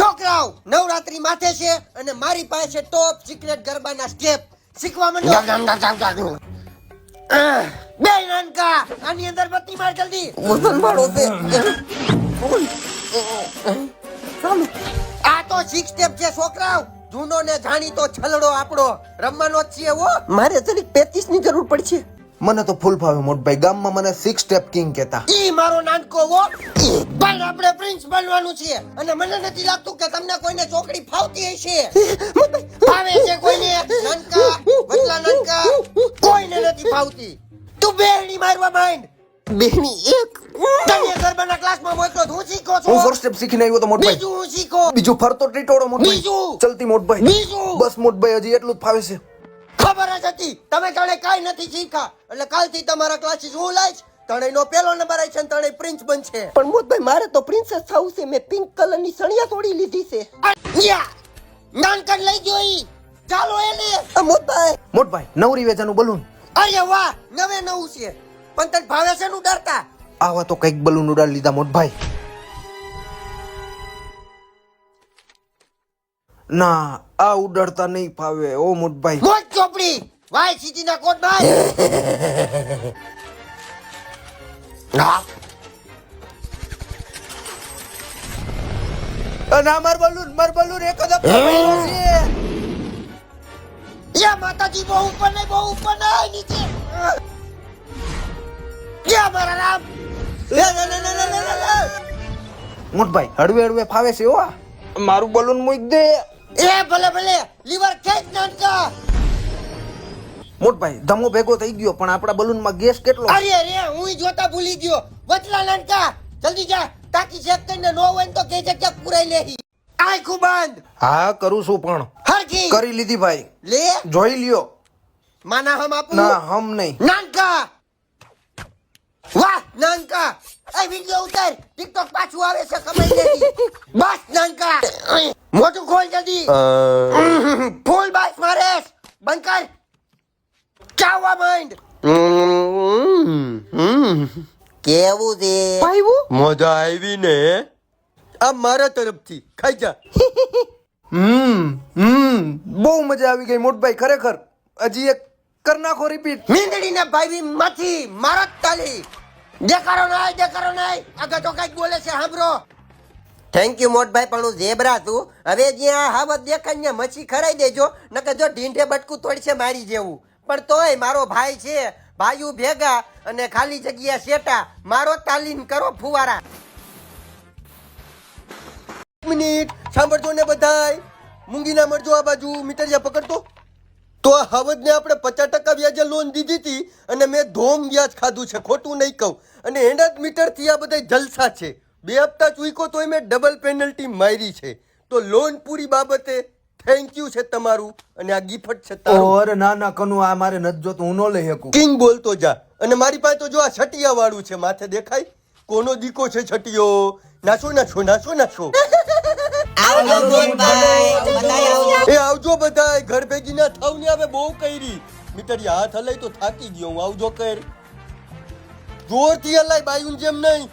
છોકરાઓ નવરાત્રી માથે છે અને મારી પાસે છે ટોપ સિક્રેટ ગરબાના સ્ટેપ શીખવા માંડો. બે નાનકા આની અંદર બત્તી માર જલ્દી. વજન વાળો છે. આ તો સિક્સ સ્ટેપ છે છોકરાઓ. જૂનો ને જાણીતો છલડો આપણો. રમવાનો જ છીએ હો. મારે જરીક પેતીસની જરૂર પડશે. મને તો ફૂલ ફાવે મોટભાઈ. ગામમાં મને સિક્સ સ્ટેપ કિંગ કહેતા. ઈ મારો નાનકો હો. પણ આપણે પ્રિન્સ બનવાનું છે. અને મને નથી લાગતું કે તમને કોઈને ચોકડી ફાવતી હશે. ફાવે છે કોઈને? નાનકા વડલા નાનકા કોઈને નથી ફાવતી. તું બેહણી મારવા માંડ. બેહણી એક. તને ગરબાના ક્લાસમાં મોકલો તો હું શીખો હું ફર્સ્ટ સ્ટેપ શીખીને આવ્યો તો મોટભાઈ. બીજું હું શીખો. બીજું ફરતો ટીટોળો મોટભાઈ. બીજું? ચલતી મોટભાઈ. બીજું? બસ મોટભાઈ હજી એટલું જ ફાવે છે. ખબર જ હતી. તમે તણે કાઈ નથી શીખા એટલે કાલથી તમારા ક્લાસીસ હું લાઈશ તણેનો પહેલો નંબર આવી છે તણે પ્રિન્સ બનશે. પણ મોટભાઈ મારે તો પ્રિન્સેસ થવું છે મેં પિંક કલરની સણિયા તોડી લીધી છે. યા નાનકડ લઈ ગયો ઈ. ચાલો એને. આ મોટભાઈ મોટભાઈ નવરી વેચાનું બલૂન અરે વાહ નવે નવું છે. પણ તને ભાવે છે નું ડરતા આવા તો કંઈક બલૂન ઉડાડી લીધા મોટભાઈ ના આ ઉડાડતા નહીં ફાવે ઓ મોટભાઈ મોટ ચોપડી! વાય સીટી ના કોટ ભાઈ! ના. ના માર બલૂન માર બલૂન એક જ યા માતાજી બહુ ઉપર નહીં બહુ ઉપર નહીં નીચે. યા મારા રામ. મોટભાઈ હળવે હળવે ફાવે છે હો મારું બલૂન મૂક દે. એ ભલે ભલે લીવર ખેંચ નાનકા મોટભાઈ ધમો ભેગો થઈ ગયો પણ આપણા બલૂનમાં ગેસ કેટલો? અરે રે હું જોતા ભૂલી ગયો. વચલા નાનકા જલ્દી જા. તાકી ચેક કરીને નો હોય તો કે જગ્યા પુરાઈ લેહી આંખું બંધ. હા કરું છું પણ. હરખી. કરી લીધી ભાઈ. લે? જોઈ લ્યો. માના હમ આપું? ના હમ નહીં. નાનકા. વાહ નાનકા. એ વિડિયો ઉતાર. ટિકટોક પાછું આવે છે કમાઈ લેતી બસ નાનકા મોટું ખોલ જલ્દી. ફૂલ બાઈસ મારેસ બંધ કર. ચાવવા માંડ. કેવું છે? પાયું મજા આવી ને? આ મારા તરફથી. ખાઈ જા. હમ હમ. બહુ મજા આવી ગઈ મોટભાઈ ખરેખર. હજી એક કર નાખો રિપીટ મીંદડીને ભાઈ માંથી મારા તાલી. દેખાડો નહીં દેખાડો નહીં. આગળ તો કંઈક બોલે છે, સાંભળો. થેન્ક યુ મોટભાઈ, પણ હું ઝેબરા છું. હવે જ્યાં હાવત દેખાય ને મચ્છી ખરાઈ દેજો. નકર જો ઢીંઢે બટકું તોડશે મારી જેવું. પણ તોય મારો ભાઈ છે, ભાઈઓ ભેગા અને ખાલી જગ્યા શેટા. મારો તાલીમ કરો, ફુવારા. મિનિટ, સાંભળજો ને બધાય. મૂંગીના મરજો આ બાજુ મીટરિયા પકડતો. તો આ હવદને આપણે પચાસ ટકા વ્યાજે લોન દીધી હતી અને મેં ધોમ વ્યાજ ખાધું છે ખોટું નહીં કહું. અને એના જ મીટરથી આ બધા જલસા છે. બે હપ્તા ચૂકો તોય મેં ડબલ પેનલ્ટી મારી છે. તો લોન પૂરી બાબતે થેન્ક યુ છે તમારું અને આ ગિફ્ટ છે તારું. અરે ના ના કનુ આ મારે નથી જોતું હું ન લઈ શકું. કિંગ બોલતો જા. અને મારી પાસે તો જો આ છટિયા વાળું છે માથે દેખાય? કોનો દીકો છે છટિયો? નાશો નાશો નાશો નાશો. એ આવજો બધાય ઘર ભેગી ના થાવ ને હવે બહુ કરી. મીટરી હાથ હલાય તો થાકી ગયો હું આવજો કર. જોરથી હલાય બાયુન જેમ નહીં.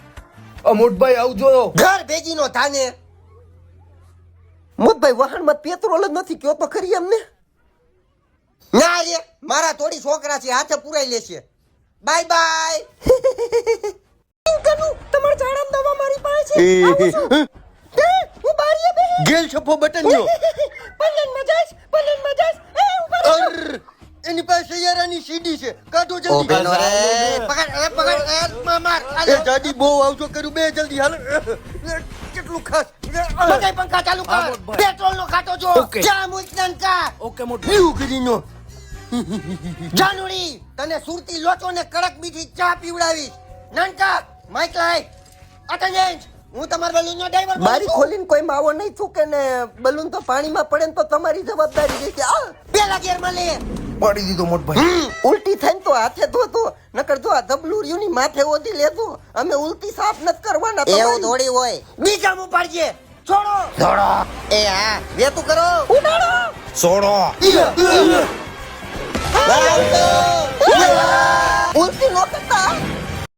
મોટભાઈ આવજો. ઘર ભેગી નો થાને. મોટભાઈ વાહનમાં પેટ્રોલ જ નથી કયો તો ખરી એમને? ના રે મારા થોડી છોકરા છે હાથે પુરાઈ લેશે બાય બાય. કનુ તમાર જાડામ દવા મારી પાસે છે? હું બારીએ બે ગેલ છપ્પો બટન જો પલન મજાસ પલન મજાસ અર, એની પાસે સૈયારાની સીડી છે. કાઢો જલ્દી. બેનો રે. પકડ એ પકડ એ માર, માર. એ દાદી બહુ આવજો કર્યું બે જલ્દી. હાલ. કેટલું ખાસ. બધાય પંખા ચાલુ કર. પેટ્રોલ નો ખાતો જો. જા મુચનન કા ઓકે મોટભાઈ એવું કરીનો. જાનુડી તને સુરતી લોચો ને કડક મીઠી ચા પીવડાવી નાનકા માઈક લાઈ અટેન્ડન્સ હું તમાર બલૂન નો ડ્રાઈવર બારી ખોલીને કોઈ માવો નહીં થૂકે ને બલૂન તો પાણીમાં પડે ને તો તમારી જવાબદારી રહેશે આ. પેલા ગેરમાં લે. પાડી દીધો મોટભાઈ ઉલટી થઈને તો હાથે ધોતો નકર જો આ ધબલુરિયું ની માથે ઓદી લેતો અમે ઉલટી સાફ નથી કરવાના એવું. થોડી હોય બીજા મુ પાડજે છોડો છોડો એ હા વેતું કરો ઉડાડો છોડો ઉલટી નો કરતા